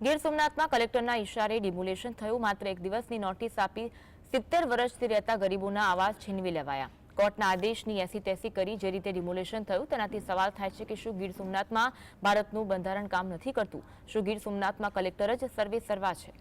ગીર સોમનાથમાં કલેક્ટરના ઇશારે ડિમોલેશન થયું. માત્ર એક દિવસની નોટિસ આપી સિત્તેર વર્ષથી રહેતા ગરીબોના આવાસ છીનવી લેવાયા. કોર્ટના આદેશની એસી તેસી કરી જે રીતે ડિમોલેશન થયું, તેનાથી સવાલ થાય છે કે શું ગીર સોમનાથમાં ભારતનું બંધારણ કામ નથી કરતું? શું ગીર સોમનાથમાં કલેક્ટર જ સર્વે સર્વા છે?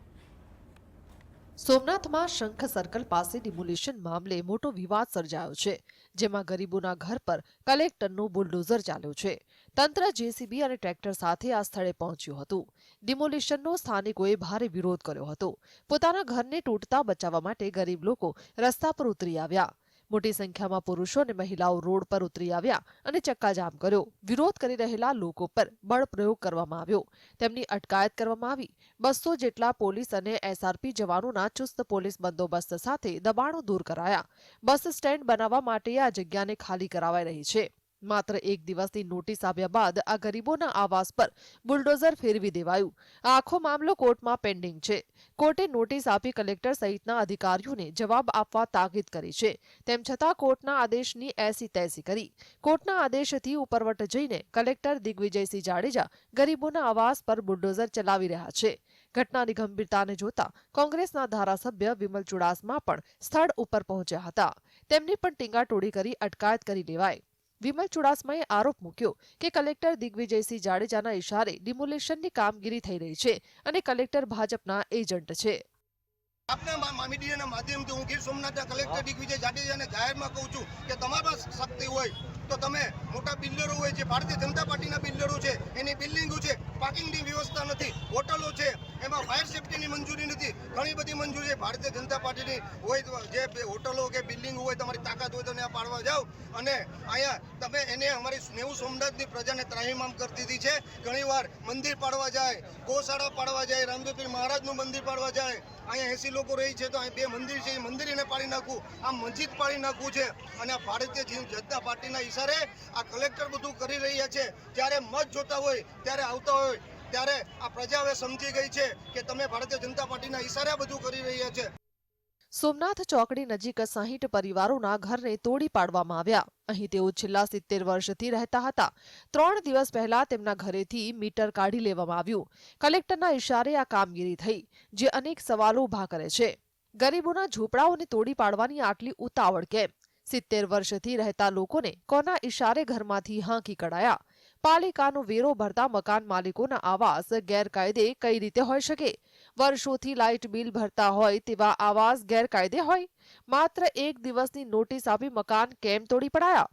સોમનાથમાં શંખ સર્કલ પાસે ડિમોલિશન મામલે મોટો વિવાદ સર્જાયો છે, જેમાં ગરીબોના ઘર પર કલેક્ટરનું બુલડોઝર ચાલ્યું છે. તંત્ર જેસીબી અને ટ્રેક્ટર સાથે આ સ્થળે પહોંચ્યું હતું. ડિમોલિશનનો સ્થાનિકોએ ભારે વિરોધ કર્યો હતો. પોતાના ઘરને તૂટતા બચાવવા માટે ગરીબ લોકો રસ્તા પર ઉતરી આવ્યા. મોટી સંખ્યામાં પુરુષો અને મહિલાઓ રોડ પર ઉતરી આવ્યા અને ચક્કાજામ કર્યો. વિરોધ કરી રહેલા લોકો પર બળપ્રયોગ કરવામાં આવ્યો. તેમની અટકાયત કરવામાં આવી. બસો જેટલા પોલીસ અને એસઆરપી જવાનોના ચુસ્ત પોલીસ બંદોબસ્ત સાથે દબાણો દૂર કરાયા. બસ સ્ટેન્ડ બનાવવા માટે આ જગ્યાને ખાલી કરાવાઈ રહી છે. માત્ર એક દિવસની નોટિસ આવ્યા બાદ આ ગરીબોના આવાસ પર બુલડોઝર ફેરવી દેવાયું. આ આખો મામલો કોર્ટમાં પેન્ડિંગ છે. કોર્ટે નોટિસ આપી કલેક્ટર સહિતના અધિકારીઓને જવાબ આપવા તાકીદ કરી છે. તેમ છતાં કોર્ટના આદેશની એસી તેસી કરી. કોર્ટના આદેશથી ઉપરવટ જઈને કલેક્ટર દિગ્વિજયસિંહ જાડેજા ગરીબોના આવાસ પર બુલડોઝર ચલાવી રહ્યા છે. ઘટનાની ગંભીરતાને જોતા કોંગ્રેસના ધારાસભ્ય વિમલ ચુડાસમા પણ સ્થળ ઉપર પહોંચ્યા હતા. તેમની પણ ટીંગાટોળી કરી અટકાયત કરી લેવાય. વિમલ ચુડાસમાએ આરોપ મૂક્યો કે કલેક્ટર દિગ્વિજયસિંહ જાડેજાના ઇશારે ડિમોલેશનની કામગીરી થઈ રહી છે અને કલેક્ટર ભાજપના એજન્ટ છે. આપના મા- મા- માધ્યમથી હું ગીર સોમનાથના કલેક્ટર દિગ્વિજય જાડેજાને જાહેરમાં કહું છું કે તમારા શક્તિ હોય તો તમે મોટા બિલ્ડરો હોય જે ભારતીય જનતા પાર્ટીના બિલ્ડરો છે, એની બિલ્ડિંગો છે, પાર્કિંગની વ્યવસ્થા નથી, હોટલો છે, એમાં ફાયર સેફ્ટીની મંજૂરી નથી ઘણી બધી મંજૂરી છે. ભારતીય જનતા પાર્ટીની હોય જે હોટલો કે બિલ્ડિંગ હોય તમારી તાકાત હોય તો ત્યાં પાડવા જાઓ. અને અહીંયા તમે એને અમારી નેવું સોમનાથની પ્રજાને ત્રાહીમામ કરી દીધી છે. ઘણીવાર મંદિર પાડવા જાય, ગૌશાળા પાડવા જાય, રામદેવપીર મહારાજનું મંદિર પાડવા જાય. અહીંયા એસી લોકો રહી છે તો અહીં બે મંદિર છે, એ મંદિર એને પાડી નાખવું આ મસ્જિદ પાડી નાખવું છે. અને આ ભારતીય જનતા પાર્ટીના ઈશારે આ કલેક્ટર બધું કરી રહ્યા છે. જ્યારે મત જોતા હોય, ત્યારે આવતા હોય ત્યારે આ પ્રજા હવે સમજી ગઈ છે કે તમે ભારતીય જનતા પાર્ટીના ઈશારે બધું કરી રહ્યા છે. સોમનાથ ચોકડી નજીક સાહીઠ પરિવારોના ઘરને તોડી પાડવામાં આવ્યા. અહીં તેઓ છેલ્લા સિત્તેર વર્ષથી રહેતા હતા. ત્રણ દિવસ પહેલા તેમના ઘરેથી મીટર કાઢી લેવામાં આવ્યું. કલેક્ટરના ઇશારે આ કામગીરી થઈ, જે અનેક સવાલો ઊભા કરે છે. ગરીબોના ઝૂંપડાઓને તોડી પાડવાની આટલી ઉતાવળ કેમ? સિત્તેર વર્ષથી રહેતા લોકોને કોના ઇશારે ઘરમાંથી હાંકી કઢાયા? પાલિકાનો વેરો ભરતા મકાન માલિકોના આવાસ ગેરકાયદે કઈ રીતે હોઈ શકે? વર્ષોથી લાઇટ બિલ ભરતા હોય તેવા આવાસ ગેરકાયદે હોય? માત્ર એક દિવસની નોટિસ આપી મકાન કેમ તોડી પડાયા?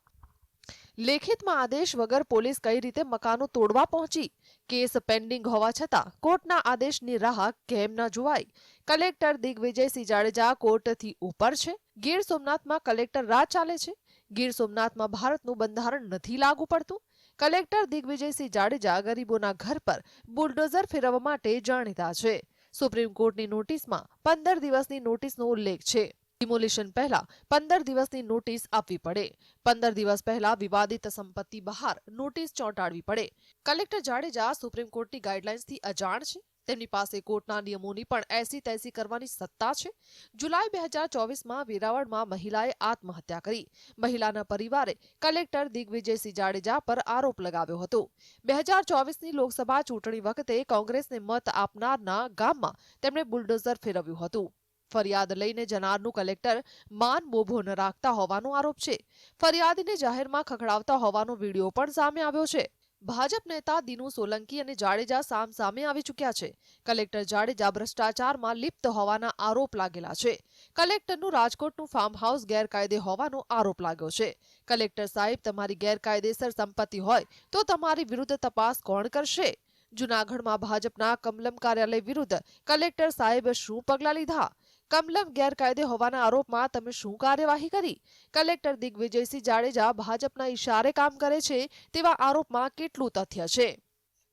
લેખિતમાં આદેશ વગર પોલીસ કઈ રીતે મકાનો તોડવા પહોંચી? કેસ પેન્ડિંગ હોવા છતાં કોર્ટના આદેશની રાહ કેમ ન જોવાઈ? કલેક્ટર દિગ્વિજયસિંહ જાડેજા કોર્ટથી ઉપર છે? ગીર સોમનાથમાં કલેક્ટર રાજ ચાલે છે? ગીર સોમનાથમાં ભારતનું બંધારણ નથી લાગુ પડતું? કલેક્ટર દિગ્વિજયસિંહ જાડેજા ગરીબોના ઘર પર બુલડોઝર ફેરવવા માટે જાણીતા છે. સુપ્રીમ કોર્ટની નોટિસમાં પંદર દિવસની નોટિસનો ઉલ્લેખ છે. ડિમોલિશન પહેલા પંદર દિવસની નોટિસ આપવી પડે. પંદર દિવસ પહેલા વિવાદિત સંપત્તિ બહાર નોટિસ ચોંટાડવી પડે. કલેક્ટર જાડેજા સુપ્રીમ કોર્ટની ગાઈડલાઇન્સથી અજાણ છે? તેમની પાસે કોર્ટના નિયમોની પણ એસી તેસી કરવાની સત્તા છે. જુલાઈ બે હજાર ચોવીસમાં વેરાવળમાં મહિલાએ આત્મહત્યા કરી. મહિલાના પરિવારે કલેક્ટર દિગ્વિજયસિંહ જાડેજા પર આરોપ લગાવ્યો હતો. બે હજાર ચોવીસની લોકસભા ચૂંટણી વખતે કોંગ્રેસને મત આપનારના ગામમાં તેમણે બુલડોઝર ફેરવ્યું હતું. ફરિયાદ લઈને જનારનું કલેક્ટર માન મોભો ન રાખતા હોવાનો આરોપ છે. ફરિયાદીને જાહેરમાં ખખડાવતા હોવાનો વીડિયો પણ સામે આવ્યો છે. ભાજપ નેતા દિનુ સોલંકી અને જાડેજા સામ સામે આવી ચૂક્યા છે. કલેક્ટર જાડેજા ભ્રષ્ટાચારમાં લિપ્ત હોવાના આરોપ લાગેલા છે. કલેક્ટરનું રાજકોટનું ફાર્મ હાઉસ ગેરકાયદે હોવાનો આરોપ લાગ્યો છે. કલેક્ટર સાહેબ, તમારી ગેરકાયદેસર સંપત્તિ હોય તો તમારી વિરુદ્ધ તપાસ કોણ કરશે? જૂનાગઢમાં ભાજપના કમલમ કાર્યાલય વિરુદ્ધ કલેક્ટર સાહેબ શું પગલાં લીધા? કમલમ ગેરકાયદે હોવાના આરોપમાં તમે શું કાર્યવાહી કરી? કલેક્ટર દિગ્વિજયસિંહ જાડેજા ભાજપના ઇશારે કામ કરે છે તેવા આરોપમાં કેટલું તથ્ય છે?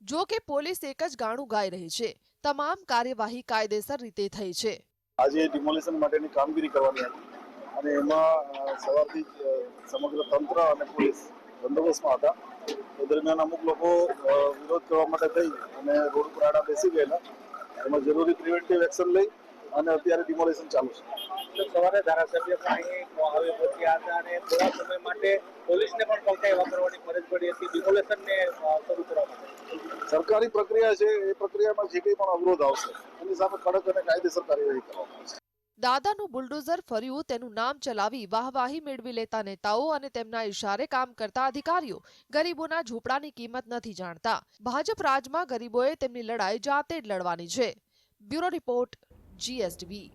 જો કે પોલીસ એક જ ગાણું ગાઈ રહી છે. તમામ કાર્યવાહી કાયદેસર રીતે થઈ છે. આજે ડિમોલેશન માટેની કામગીરી કરવાની હતી અને એમાં સવારથી સમગ્ર તંત્ર અને પોલીસ બંદોબસ્તમાં હતા. એ દરમિયાન અમુક લોકો વિરોધ કરવા માટે થઈ અને રોડ પર આડા બેસી ગયેલા. એમાં જરૂરી પ્રિવેન્ટિવ એક્શન લઈ અને અત્યારે ડિમોલેશન ચાલુ છે. સવારે ધારાસભ્ય પણ અહીં આવી પહોંચ્યા હતા અને થોડા સમય માટે પોલીસને પણ પગલાં એવા કરવાની ફરજ પડી હતી. ડિમોલેશનને શરૂ કરવા માટે. સરકારી પ્રક્રિયા છે એ પ્રક્રિયામાં જે કંઈ પણ અવરોધ આવશે એની સામે કડક અને કાયદેસર કાર્યવાહી કરવામાં આવશે. દાદાનું બુલડોઝર ફર્યું તેનું નામ ચલાવી વાહવાહી મેળવી લેતા નેતાઓ અને તેમના ઇશારે કામ કરતા અધિકારીઓ ગરીબોના ઝૂંપડાની કિંમત નથી જાણતા. ભાજપ રાજમાં ગરીબોએ તેમની લડાઈ જાતે જ લડવાની છે. Bureau report GSDB